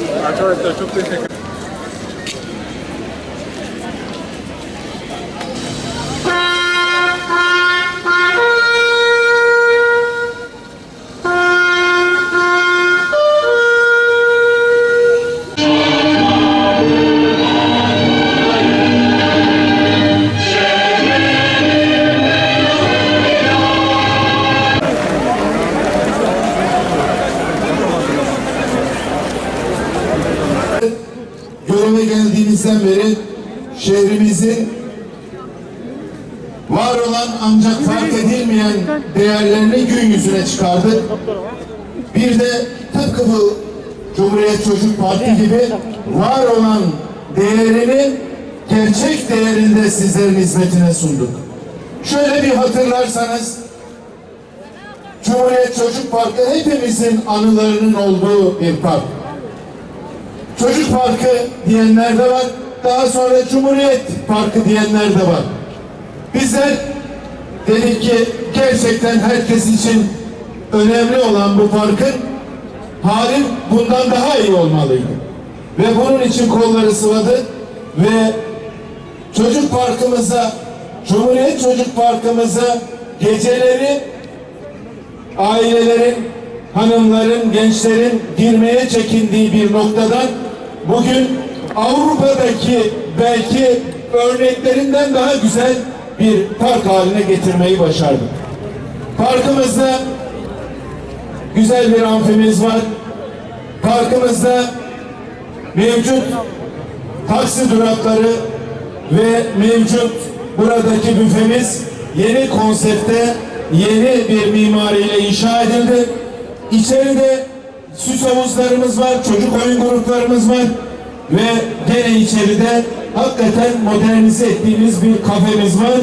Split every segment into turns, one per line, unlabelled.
I heard they took
this geldiğimizden beri şehrimizin var olan ancak fark edilmeyen değerlerini gün yüzüne çıkardık. Bir de tıpkı bu Cumhuriyet Çocuk Parti gibi var olan değerini gerçek değerinde sizlerin hizmetine sunduk. Şöyle bir hatırlarsanız Cumhuriyet Çocuk Parkı hepimizin anılarının olduğu bir park. Çocuk Parkı diyenler de var. Daha sonra Cumhuriyet Parkı diyenler de var. Bizler dedik ki gerçekten herkes için önemli olan bu parkın hali bundan daha iyi olmalıydı. Ve bunun için kolları sıvadı ve çocuk parkımıza, Cumhuriyet Çocuk Parkımıza geceleri ailelerin, hanımların, gençlerin girmeye çekindiği bir noktadan bugün Avrupa'daki belki örneklerinden daha güzel bir park haline getirmeyi başardık. Parkımızda güzel bir amfimiz var. Parkımızda mevcut taksi durakları ve mevcut buradaki büfemiz yeni konsepte yeni bir mimariyle inşa edildi. İçeride süs havuzlarımız var, çocuk oyun gruplarımız var ve gene içeride hakikaten modernize ettiğimiz bir kafemiz var.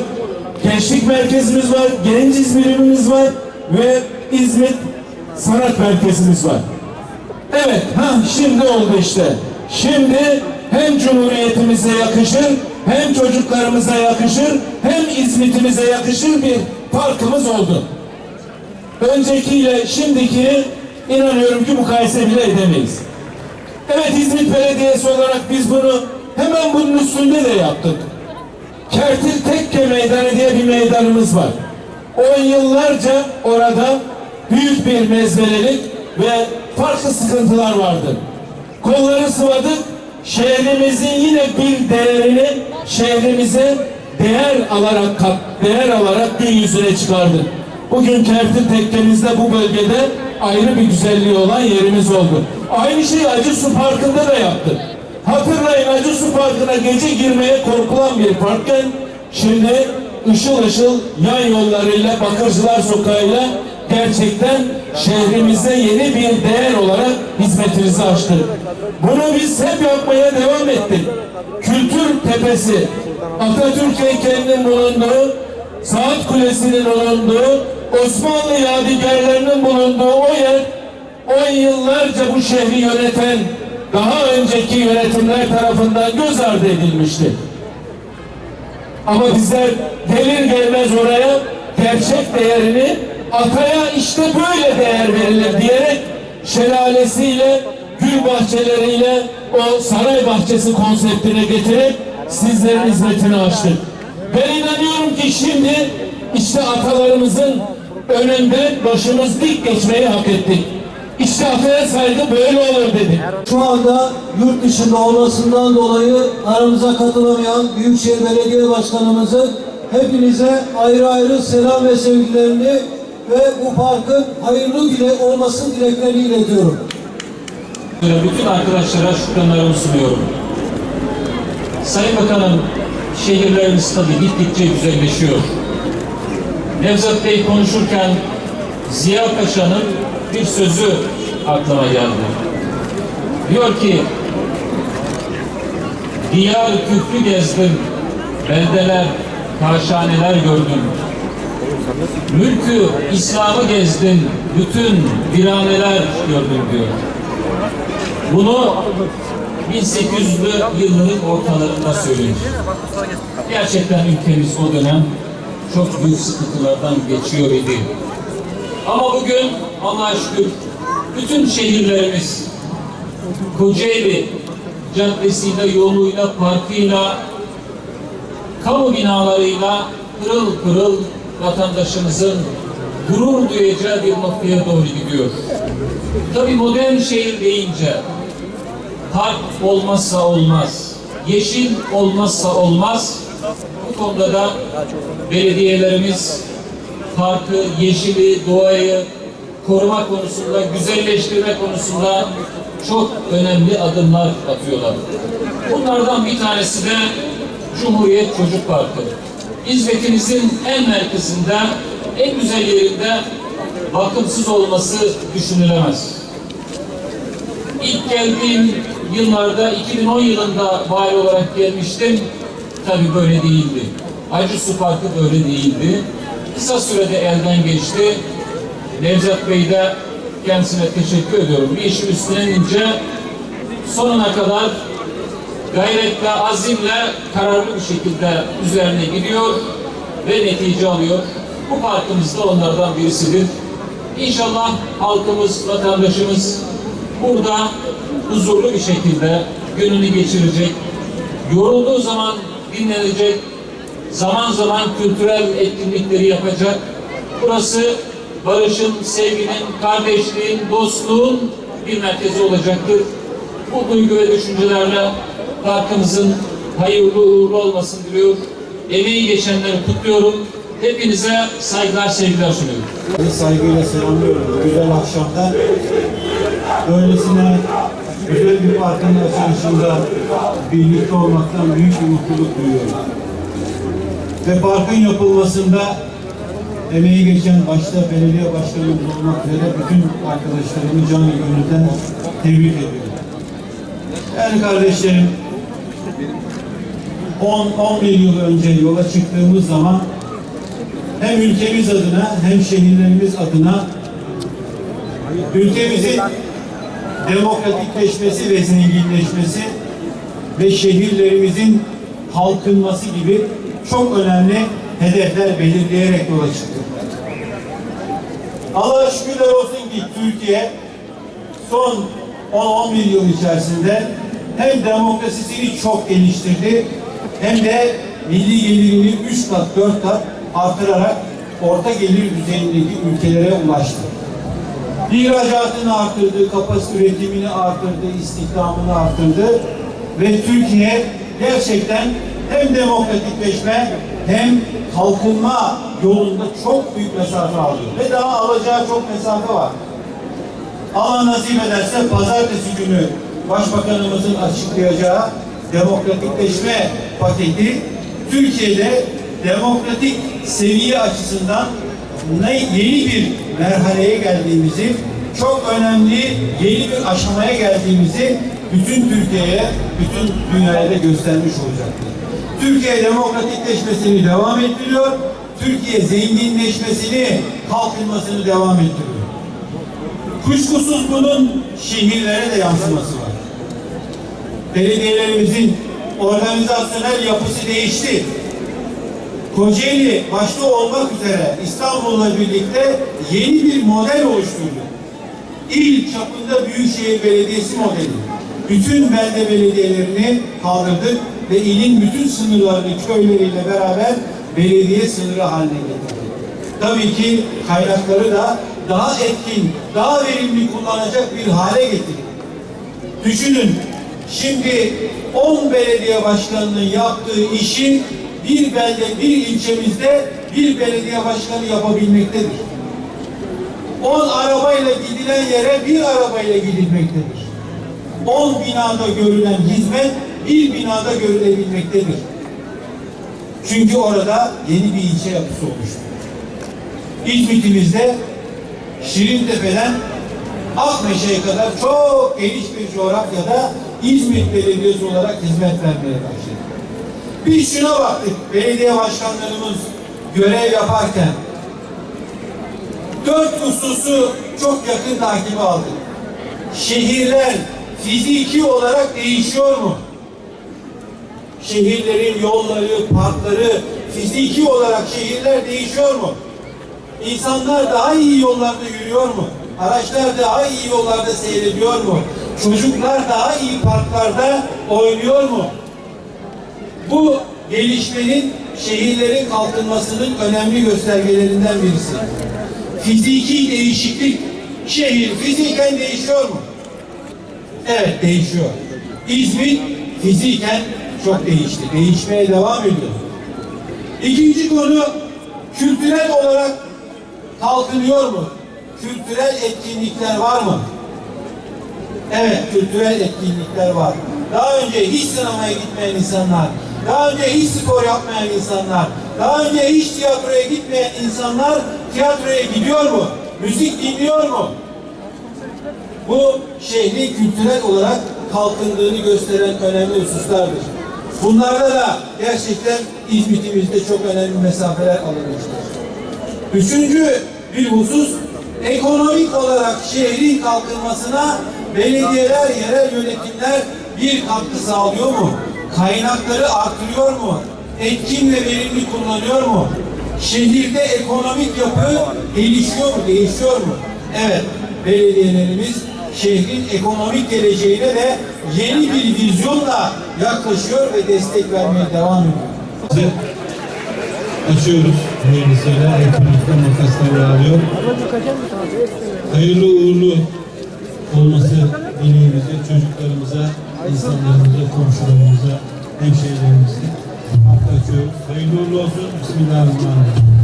Gençlik merkezimiz var, genç İzmir'imiz var ve İzmit Sanat Merkezimiz var. Evet, ha şimdi oldu işte. Şimdi hem Cumhuriyetimize yakışır, hem çocuklarımıza yakışır, hem İzmit'imize yakışır bir parkımız oldu. Öncekiyle şimdikini inanıyorum ki mukayese bile edemeyiz. Evet İzmit Belediyesi olarak biz bunu hemen bunun üstünde de yaptık. Kertil Tekke Meydanı diye bir meydanımız var. On yıllarca orada büyük bir mezbelelik ve farklı sıkıntılar vardı. Kolları sıvadık, şehrimizin yine bir değerini şehrimize değer alarak değer alarak gün yüzüne çıkardık. Bugün Kertil Tekke'mizde bu bölgede ayrı bir güzelliği olan yerimiz oldu. Aynı şeyi Acısu Parkı'nda da yaptık. Hatırlayın Acısu Parkı'na gece girmeye korkulan bir parkken şimdi ışıl ışıl yan yollarıyla Bakırcılar Sokağı'yla gerçekten şehrimize yeni bir değer olarak hizmetimizi açtık. Bunu biz hep yapmaya devam ettik. Kültür Tepesi, Atatürk heykelinin bulunduğu, Saat Kulesi'nin bulunduğu, Osmanlı yadigarlarının bulunduğu o yer 10 yıllarca bu şehri yöneten daha önceki yönetimler tarafından göz ardı edilmişti. Ama bizler gelir gelmez oraya gerçek değerini ataya işte böyle değer verilir diyerek şelalesiyle, gül bahçeleriyle o saray bahçesi konseptine getirip sizlerin hizmetini açtık. Ben inanıyorum ki şimdi işte atalarımızın önünde başımız dik geçmeyi hak ettik. Ataya saygı böyle olur dedik.
Şu anda yurt dışında olmasından dolayı aramıza katılamayan Büyükşehir Belediye Başkanımızı hepinize ayrı ayrı selam ve sevgilerini ve bu parkın hayırlı güle olmasın dileklerini iletiyorum.
Bütün arkadaşlara şükranlarımı sunuyorum. Sayın Bakanım, şehirlerimiz tabii gittikçe güzelleşiyor. Nevzat Bey konuşurken Ziya Paşa'nın bir sözü aklıma geldi. Diyor ki, Diyar küfrü gezdim, beldeler, taşhaneler gördüm. Mülkü İslam'ı gezdin, bütün viraneler gördüm diyor. Bunu 1800'lü yılların ortalarında söylemiş. Gerçekten ülkemiz o dönem çok büyük sıkıntılardan geçiyor idi. Ama bugün Allah'a şükür bütün şehirlerimiz Kocaeli caddesiyle, yoluyla, parkıyla, kamu binalarıyla pırıl pırıl vatandaşımızın gurur duyacağı bir noktaya doğru gidiyor. Tabii modern şehir deyince park olmazsa olmaz, yeşil olmazsa olmaz. Bu konuda da belediyelerimiz parkı, yeşili, doğayı koruma konusunda, güzelleştirme konusunda çok önemli adımlar atıyorlar. Bunlardan bir tanesi de Cumhuriyet Çocuk Parkı. Hizmetimizin en merkezinde, en güzel yerinde bakımsız olması düşünülemez. İlk geldiğim yıllarda 2010 yılında vali olarak gelmiştim. Tabii böyle değildi. Acı Su Parkı böyle değildi. Kısa sürede elden geçti. Nevzat Bey de kendisine teşekkür ediyorum. Bir işin üstüne inince sonuna kadar gayretle, azimle, kararlı bir şekilde üzerine gidiyor ve netice alıyor. Bu parkımız da onlardan birisidir. İnşallah halkımız, vatandaşımız burada huzurlu bir şekilde gününü geçirecek. Yorulduğu zaman dinlenecek. Zaman zaman kültürel etkinlikleri yapacak. Burası barışın, sevginin, kardeşliğin, dostluğun bir merkezi olacaktır. Bu duygu ve düşüncelerle parkımızın hayırlı uğurlu olmasını diliyor. Emeği geçenleri kutluyorum. Hepinize saygılar, sevgiler sunuyorum.
Saygıyla selamlıyorum. Güzel akşamda böylesine güzel bir parkın açılışında birlikte olmaktan büyük bir mutluluk duyuyorum. Ve parkın yapılmasında emeği geçen başta belediye başkanımız olmak üzere bütün arkadaşlarımı canı gönülden tebrik ediyorum. Değerli kardeşlerim, 10-11 yıl önce yola çıktığımız zaman hem ülkemiz adına hem şehirlerimiz adına ülkemizin demokratikleşmesi ve zenginleşmesi ve şehirlerimizin halkınması gibi çok önemli hedefler belirleyerek yola çıktık. Allah'a şükürler olsun ki Türkiye son 10-11 yıl içerisinde hem demokrasisini çok geliştirdi hem de milli gelirini 3 kat 4 kat artırarak orta gelir düzeyindeki ülkelere ulaştı. İhracatını arttırdı, kapasite üretimini arttırdı, istihdamını arttırdı ve Türkiye gerçekten hem demokratikleşme hem kalkınma yolunda çok büyük mesafe alıyor. Ve daha alacağı çok mesafe var. Allah nasip ederse pazartesi günü Başbakanımızın açıklayacağı demokratikleşme paketi Türkiye'de demokratik seviye açısından yeni bir merhaleye geldiğimizi, çok önemli yeni bir aşamaya geldiğimizi bütün Türkiye'ye, bütün dünyaya göstermiş olacaktır. Türkiye demokratikleşmesini devam ettiriyor, Türkiye zenginleşmesini, kalkınmasını devam ettiriyor. Kuşkusuz bunun şehirlere de yansıması var. Belediyelerimizin organizasyonel yapısı değişti. Kocaeli başta olmak üzere İstanbul'la birlikte yeni bir model oluşturdu. İl çapında Büyükşehir Belediyesi modeli. Bütün belde belediyelerini kaldırdık ve ilin bütün sınırlarını köyleriyle beraber belediye sınırı haline getirdik. Tabii ki kaynakları da daha etkin, daha verimli kullanacak bir hale getirdik. Düşünün, şimdi 10 belediye başkanının yaptığı işi bir belde, bir ilçemizde bir belediye başkanı yapabilmektedir. 10 arabayla gidilen yere bir arabayla gidilmektedir. 10 binada görülen hizmet bir binada görülebilmektedir. Çünkü orada yeni bir ilçe yapısı oluştu. İzmit'imizde Şirintepe'den Akmeşe'ye kadar çok geniş bir coğrafyada İzmit Belediyesi olarak hizmet vermeye başladı. Biz şuna baktık, belediye başkanlarımız görev yaparken dört hususu çok yakın takibi aldık. Şehirler fiziki olarak değişiyor mu? Şehirlerin yolları, parkları fiziki olarak şehirler değişiyor mu? İnsanlar daha iyi yollarda yürüyor mu? Araçlar daha iyi yollarda seyrediyor mu? Çocuklar daha iyi parklarda oynuyor mu? Bu gelişmenin şehirlerin kalkınmasının önemli göstergelerinden birisi. Fiziki değişiklik, şehir fiziken değişiyor mu? Evet değişiyor. İzmir fiziken çok değişti. Değişmeye devam ediyor. İkinci konu kültürel olarak kalkınıyor mu? Kültürel etkinlikler var mı? Evet, kültürel etkinlikler var. Daha önce hiç sinemaya gitmeyen insanlar, daha önce hiç spor yapmayan insanlar, daha önce hiç tiyatroya gitmeyen insanlar tiyatroya gidiyor mu? Müzik dinliyor mu? Bu şehrin kültürel olarak kalkındığını gösteren önemli hususlardır. Bunlarda da gerçekten İzmit'imizde çok önemli mesafeler alınmıştır. Üçüncü bir husus ekonomik olarak şehrin kalkınmasına belediyeler, yerel yönetimler bir katkı sağlıyor mu? Kaynakları artırıyor mu? Etkin ve verimli kullanıyor mu? Şehirde ekonomik yapı gelişiyor mu, değişiyor mu? Evet, belediyelerimiz şehrin ekonomik geleceğine de yeni bir vizyonla yaklaşıyor ve destek vermeye devam ediyor.
açıyoruz hayırlısıyla hep birlikte makaslar alıyor. Hayırlı uğurlu olması dileğimizi çocuklarımıza, insanlarımıza, komşularımıza, hemşehrilerimize hafta açıyoruz. Hayırlı uğurlu olsun. Bismillahirrahmanirrahim.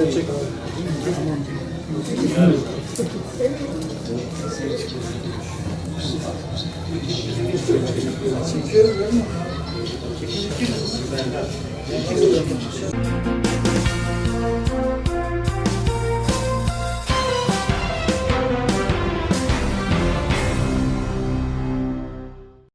Teşekkür ederim.